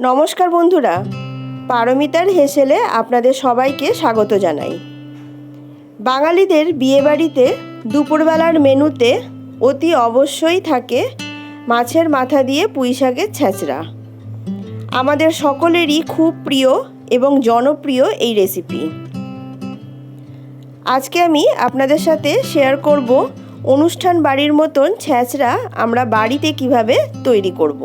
নমস্কার বন্ধুরা। পারমিতার হেসেলে আপনাদের সবাইকে স্বাগত জানাই। বাঙালিদের বিয়েবাড়িতে দুপুরবেলার মেনুতে অতি অবশ্যই থাকে মাছের মাথা দিয়ে পুঁই শাকের ছ্যাঁচড়া আমাদের সকলেরই খুব প্রিয় এবং জনপ্রিয় এই রেসিপি। আজকে আমি আপনাদের সাথে শেয়ার করব অনুষ্ঠান বাড়ির মতন ছ্যাঁচড়া আমরা বাড়িতে কীভাবে তৈরি করব।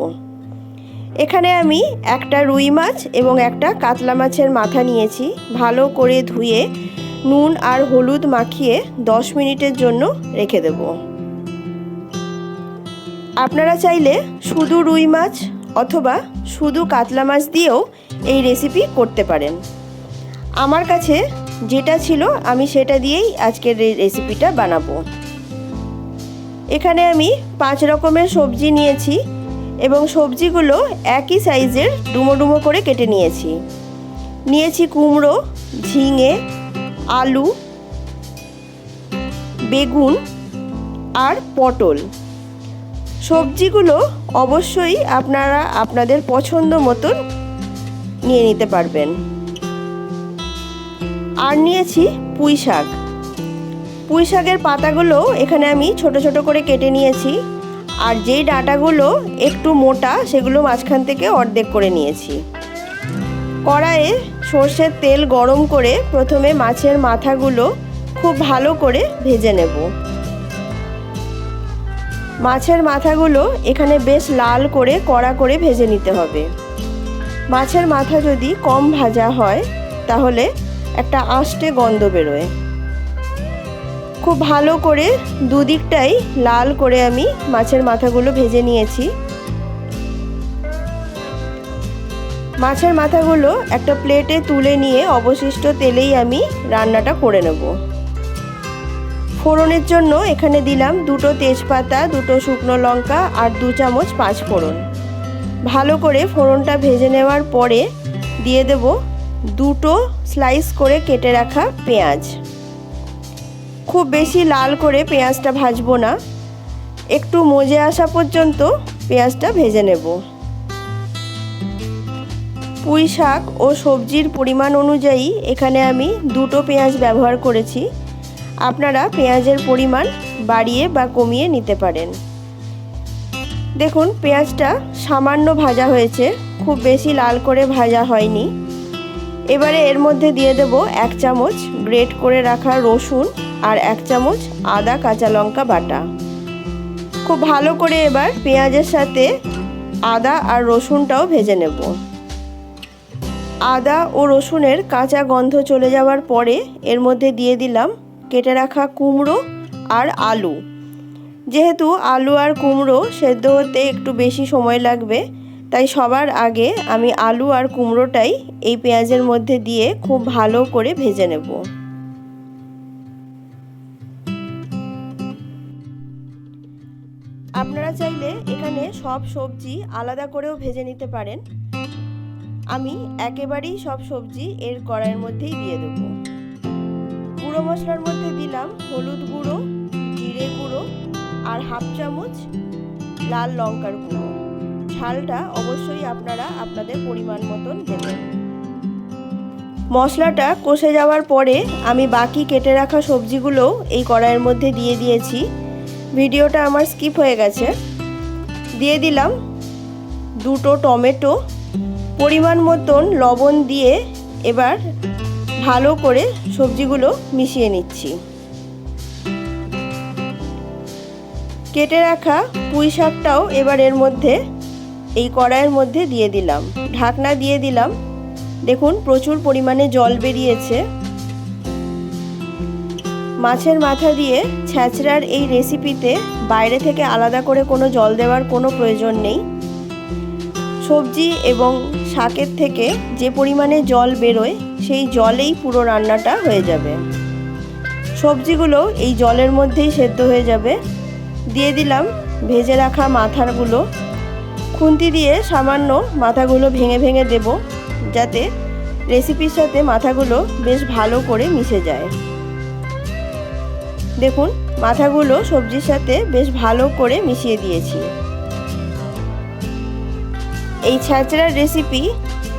এখানে আমি একটা রুই মাছ এবং একটা কাতলা মাছের মাথা নিয়েছি। ভালো করে ধুয়ে নুন আর হলুদ মাখিয়ে দশ মিনিটের জন্য রেখে দেব। আপনারা চাইলে শুধু রুই মাছ অথবা শুধু কাতলা মাছ দিয়েও এই রেসিপি করতে পারেন। আমার কাছে যেটা ছিল আমি সেটা দিয়েই আজকের রেসিপিটা বানাবো। এখানে আমি পাঁচ রকমের সবজি নিয়েছি। এবং সবজিগুলো একই সাইজের ডুমো ডুমো করে কেটে নিয়েছি। নিয়েছি কুমড়ো, ঝিঙে, আলু, বেগুন আর পটল। সবজিগুলো অবশ্যই আপনারা আপনাদের পছন্দ মতন নিয়ে নিতে পারবেন। আর নিয়েছি পুঁই শাক। পুঁই শাকের পাতাগুলো এখানে আমি ছোট ছোট করে কেটে নিয়েছি। আর যেই ডাটাগুলো একটু মোটা, সেগুলো মাঝখান থেকে অর্ধেক করে নিয়েছি। কড়াইয়ে সর্ষের তেল গরম করে প্রথমে মাছের মাথাগুলো খুব ভালো করে ভেজে নেব। মাছের মাথাগুলো এখানে বেশ লাল করে, কড়া করে ভেজে নিতে হবে। মাছের মাথা যদি কম ভাজা হয়, তাহলে একটা আষ্টে গন্ধ বেরোয়। খুব ভালো করে দুদিকটাই লাল করে আমি মাছের মাথাগুলো ভেজে নিয়েছি। মাছের মাথাগুলো একটা প্লেটে তুলে নিয়ে অবশিষ্ট তেলেই আমি রান্নাটা করে নেব। ফোড়নের জন্য এখানে দিলাম দুটো তেজপাতা, দুটো শুকনো লঙ্কা আর দু চামচ পাঁচ ফোড়ন। ভালো করে ফোড়নটা ভেজে নেওয়ার পরে দিয়ে দেব দুটো স্লাইস করে কেটে রাখা পেঁয়াজ। খুব বেশি লাল করে পেঁয়াজটা ভাজবো না। একটু মজে আসা পর্যন্ত পেঁয়াজটা ভেজে নেব। পুঁই শাক ও সবজির পরিমাণ অনুযায়ী এখানে আমি দুটো পেঁয়াজ ব্যবহার করেছি। আপনারা পেঁয়াজের পরিমাণ বাড়িয়ে বা কমিয়ে নিতে পারেন। দেখুন, পেঁয়াজটা সামান্য ভাজা হয়েছে, খুব বেশি লাল করে ভাজা হয়নি। এবারে এর মধ্যে দিয়ে দেব এক চামচ গ্রেট করে রাখা রসুন। আর এক চামচ আদা কাঁচা লঙ্কা বাটা। খুব ভালো করে এবার পেঁয়াজের সাথে আদা আর রসুনটাও ভেজে নেব। আদা ও রসুনের কাঁচা গন্ধ চলে যাওয়ার পরে এর মধ্যে দিয়ে দিলাম কেটে রাখা কুমড়ো আর আলু। যেহেতু আলু আর কুমড়ো সেদ্ধ হতে একটু বেশি সময় লাগবে, তাই সবার আগে আমি আলু আর কুমড়োটাই এই পেঁয়াজের মধ্যে দিয়ে খুব ভালো করে ভেজে নেব। আপনারা চাইলে এখানে সব সবজি আলাদা করেও ভেজে নিতে পারেন। আমি একেবারেই সব সবজি এর কড়াইয়ের মধ্যেই দিয়ে দেব। গুঁড়ো মশলার মধ্যে দিলাম হলুদ গুঁড়ো, জিরে গুঁড়ো আর হাফ চামচ লাল লঙ্কার গুঁড়ো। ঝালটা অবশ্যই আপনারা আপনাদের পরিমাণ মতন দেবেন। মশলাটা কষে যাওয়ার পরে আমি বাকি কেটে রাখা সবজিগুলো এই কড়াইয়ের মধ্যে দিয়ে দিয়েছি। ভিডিওটা আমার স্কিপ হয়ে গেছে। দিয়ে দিলাম দুটো টমেটো, পরিমাণ মতন লবণ দিয়ে এবার ভালো করে সবজিগুলো মিশিয়ে নিচ্ছি। কেটে রাখা পুঁই শাকটাও এবার এর মধ্যে, এই কড়াইয়ের মধ্যে দিয়ে দিলাম। ঢাকনা দিয়ে দিলাম। দেখুন, প্রচুর পরিমাণে জল বেরিয়েছে। মাছের মাথা দিয়ে ছ্যাঁচড়ার এই রেসিপিতে বাইরে থেকে আলাদা করে কোনো জল দেওয়ার কোনো প্রয়োজন নেই। সবজি এবং শাকের থেকে যে পরিমাণে জল বেরোয়, সেই জলেই পুরো রান্নাটা হয়ে যাবে। সবজিগুলো এই জলের মধ্যেই সেদ্ধ হয়ে যাবে। দিয়ে দিলাম ভেজে রাখা মাথারগুলো খুন্তি দিয়ে সামান্য মাথাগুলো ভেঙে ভেঙে দেব, যাতে রেসিপির সাথে মাথাগুলো বেশ ভালো করে মিশে যায়। দেখুন, মাথাগুলো সবজির সাথে বেশ ভালো করে মিশিয়ে দিয়েছি। এই ছ্যাঁচড়ার রেসিপি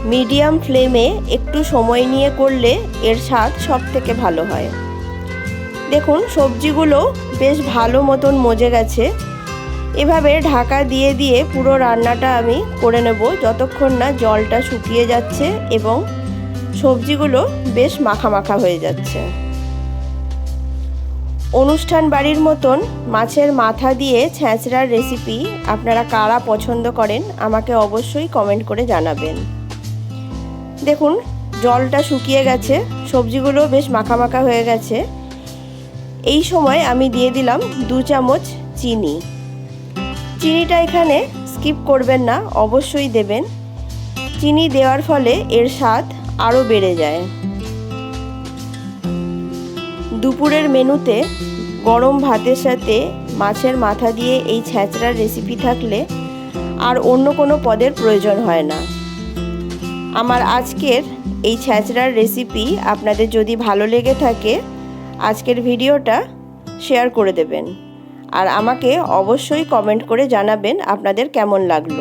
মিডিয়াম ফ্লেমে একটু সময় নিয়ে করলে এর স্বাদ সব থেকে ভালো হয়। দেখুন, সবজিগুলো বেশ ভালো মতন মজে গেছে। এভাবে ঢাকা দিয়ে দিয়ে পুরো রান্নাটা আমি করে নেব যতক্ষণ না জলটা শুকিয়ে যাচ্ছে এবং সবজিগুলো বেশ মাখা মাখা হয়ে যাচ্ছে। অনুষ্ঠান বাড়ির মতন মাছের মাথা দিয়ে ছ্যাঁচড়ার রেসিপি আপনারা কারা পছন্দ করেন আমাকে অবশ্যই কমেন্ট করে জানাবেন। দেখুন, জলটা শুকিয়ে গেছে সবজিগুলো বেশ মাখা মাখা হয়ে গেছে। এই সময় আমি দিয়ে দিলাম দু চামচ চিনি। চিনিটা এখানে স্কিপ করবেন না, অবশ্যই দেবেন। চিনি দেওয়ার ফলে এর স্বাদ আরও বেড়ে যায়। দুপুরের মেনুতে গরম ভাতের সাথে মাছের মাথা দিয়ে এই ছ্যাঁচড়ার রেসিপি থাকলে আর অন্য কোনো পদের প্রয়োজন হয় না। আমার আজকের এই ছ্যাঁচড়ার রেসিপি আপনাদের যদি ভালো লেগে থাকে, আজকের ভিডিওটা শেয়ার করে দেবেন। আর আমাকে অবশ্যই কমেন্ট করে জানাবেন আপনাদের কেমন লাগল।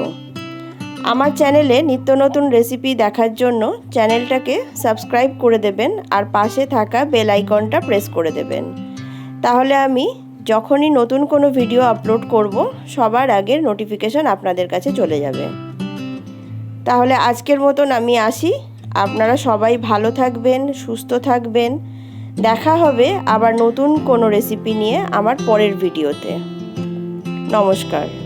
আমার চ্যানেলে নিত্য নতুন রেসিপি দেখার জন্য চ্যানেলটাকে সাবস্ক্রাইব করে দেবেন আর পাশে থাকা বেল আইকনটা প্রেস করে দেবেন। তাহলে আমি যখনই নতুন কোনো ভিডিও আপলোড করব, সবার আগে নোটিফিকেশান আপনাদের কাছে চলে যাবে। তাহলে আজকের মতন আমি আসি। আপনারা সবাই ভালো থাকবেন, সুস্থ থাকবেন। দেখা হবে আবার নতুন কোনো রেসিপি নিয়ে আমার পরের ভিডিওতে নমস্কার।